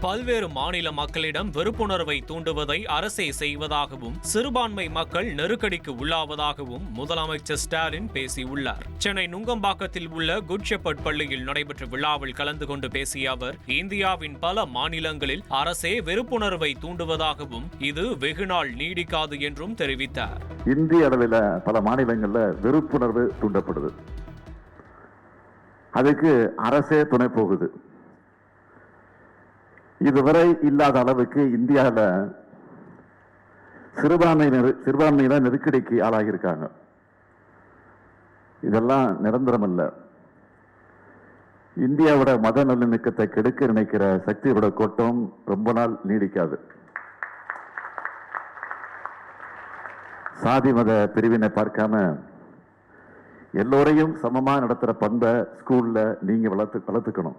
பல்வேறு மாநில மக்களிடம் வெறுப்புணர்வை தூண்டுவதை அரசே செய்வதாகவும் சிறுபான்மை மக்கள் நெருக்கடிக்கு உள்ளாவதாகவும் முதலமைச்சர் ஸ்டாலின் பேசியுள்ளார். சென்னை நுங்கம்பாக்கத்தில் உள்ள குட் ஷெப்பர்ட் பள்ளியில் நடைபெற்ற விழாவில் கலந்து கொண்டு பேசிய அவர் இந்தியாவின் பல மாநிலங்களில் அரசே வெறுப்புணர்வை தூண்டுவதாகவும் இது வெகுநாள் நீடிக்காது என்றும் தெரிவித்தார். இந்திய அளவில் பல மாநிலங்களில் வெறுப்புணர்வு தூண்டப்படுது. அதுக்கு அரசே துணை போகுது. இதுவரை இல்லாத அளவுக்கு இந்தியாவில் சிறுபான்மையினர் சிறுபான்மையினர் நெருக்கடிக்கு ஆளாகியிருக்காங்க. இதெல்லாம் நிரந்தரம் அல்ல இந்தியாவோட மத நல்லிணக்கத்தை கெடுக்க நினைக்கிற சக்தியோட கோட்டம் ரொம்ப நாள் நீடிக்காது. சாதி மத பிரிவினை பார்க்காம எல்லோரையும் சமமாக நடத்துகிற பண்பை ஸ்கூலில் நீங்கள் வளர்த்து வளர்த்துக்கணும்.